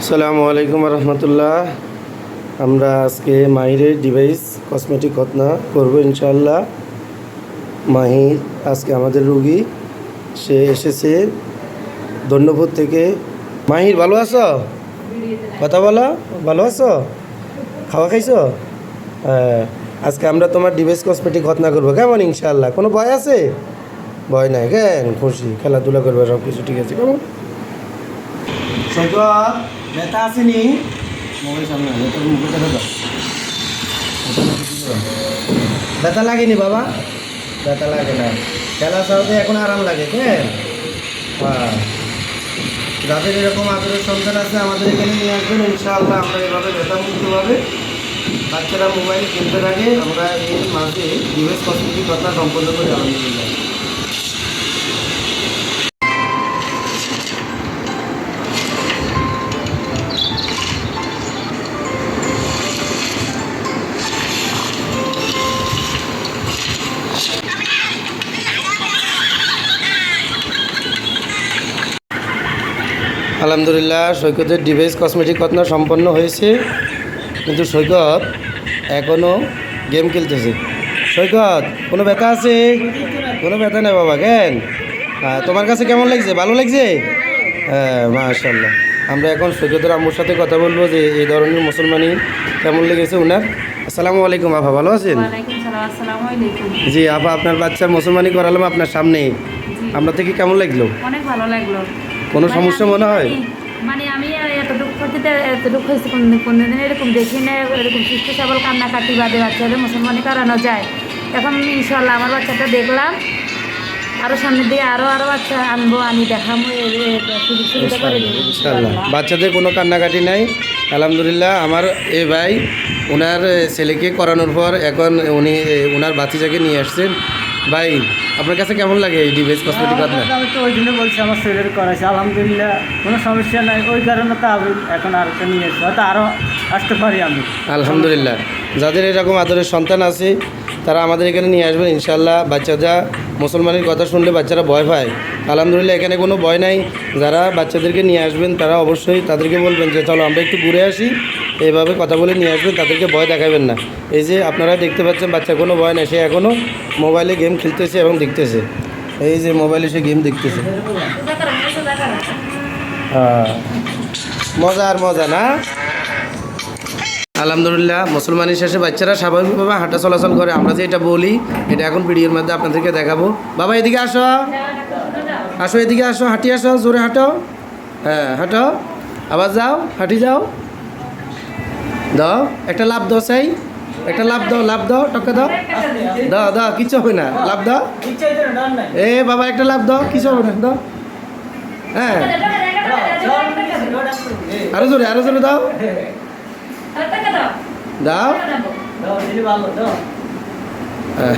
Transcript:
আসসালামু আলাইকুম রহমতুল্লাহ আমরা আজকে মাহিরের ডিভাইস কসমেটিক ঘটনা করব ইনশাল্লাহ মাহির আজকে আমাদের রুগী। সে এসেছে ধন্যপুর থেকে। মাহির, ভালো আছো? কথা বলো, ভালো আছো? খাওয়া খাইছো? হ্যাঁ আজকে আমরা তোমার ডিভাইস কসমেটিক ঘটনা করব। কেমন ইনশাল্লাহ কোনো ভয় আছে? ভয় নাই, কেন? খুশি, খেলাধুলা করবে সব কিছু ঠিক আছে, কেমন? ব্যথা আসেনি। সামনে দাও ব্যথা লাগেনি বাবা? ব্যথা লাগে না। খেলা সাথে এখন আরাম লাগে হ্যাঁ। যাদের এরকম আদরের সন্তান আছে, আমাদের এখানে নিয়ে আসবেন, ইনশাআল্লাহ আমরা এভাবে ব্যথা মুক্তভাবে বাচ্চারা মোবাইল কিনতে থাকে। আমরা এই ডিভাইস কসমেটিক কথা সম্পন্ন করে আলহামদুলিল্লাহ। আলহামদুলিল্লাহ সৈকতের ডিভাইস কসমেটিক ঘটনা সম্পন্ন হয়েছে কিন্তু সৈকত এখনও গেম খেলতেছে। সৈকত কোনো ব্যথা আছে? কোনো ব্যথা নেই বাবা কেন? তোমার কাছে কেমন লাগছে? ভালো লাগছে? হ্যাঁ মাশাল্লাহ আমরা এখন সৈকতের আম্মুর সাথে কথা বলব যে এই ধরনের মুসলমানি কেমন লেগেছে ওনার আসসালামু আলাইকুম আপা ভালো আছেন? জি আপা আপনার বাচ্চা মুসলমানি করালাম আপনার সামনে। আমরা থেকে কেমন লাগল? অনেক ভালো লাগল। কোনো মানে সমস্যা মনে হয়? মানে আমি এতটুকু ক্ষতিতে এতটুকু হয়েছে কোনদিন এরকম দেখি না এরকম সুস্থ সবল কান্নাকাটি বাদে বাচ্চাদের মুসলমানি করানো যায়। এখন ইনশাল্লাহ আমার বাচ্চাটা দেখলাম আরও সামনে দিয়ে আরও আরও বাচ্চা আনব আমি দেখাবো ইনশাল্লাহ বাচ্চাদের কোনো কান্নাকাটি নাই। আলহামদুলিল্লাহ আমার এ ভাই ওনার ছেলেকে করানোর পর এখন উনি ওনার বাচ্চাকে নিয়ে আসছেন। ভাই আপনার কাছে কেমন লাগে এই ডিভাইস কসমেটিক আপনার? আমি তো ওই জন্য বলছি আমার শরীরের করাইছে। আলহামদুলিল্লাহ কোনো সমস্যা নাই। ওই কারণে তো আমি এখন আর নিয়ে এসেছি হয়তো আরও আসতে পারি আমি। আলহামদুলিল্লাহ। যাদের এরকম আদরের সন্তান আছে তারা আমাদের এখানে নিয়ে আসবেন ইনশাল্লাহ বাচ্চারা মুসলমানের কথা শুনলে বাচ্চারা ভয় পায়। আলহামদুলিল্লাহ এখানে কোনো ভয় নাই। যারা বাচ্চাদেরকে নিয়ে আসবেন তারা অবশ্যই তাদেরকে বলবেন যে চলো আমরা একটু ঘুরে আসি। এইভাবে কথা বলে নিয়ে আসবেন, তাদেরকে ভয় দেখাবেন না। এই যে আপনারা দেখতে পাচ্ছেন বাচ্চার কোনো ভয় নেই, সে এখনও মোবাইলে গেম খেলতেছে এবং দেখতেছে। এই যে মোবাইলে সে গেম দেখতেছে। মজা আর মজা না? আলহামদুলিল্লাহ মুসলমানের শেষে বাচ্চারা স্বাভাবিকভাবে হাঁটা চলাচল করে। আমরা যে এটা বলি, এটা এখন ভিডিওর মধ্যে আপনাদেরকে দেখাবো। বাবা, এদিকে আসো। আসো, এদিকে আসো। হাঁটি আসো, জোরে হাঁটো। হ্যাঁ হাঁটো। আবার যাও, হাঁটি যাও। দাও একটা লাভ দাও চাই। একটা লাভ দাও লাভ দাও টকা দাও। দাও দাও কিছু হবে না। লাভ দাও। এ বাবা একটা লাভ দাও কিছু হবে না দাও। হ্যাঁ। আরও জোরে আরও জোরে দাও। দাও। হ্যাঁ।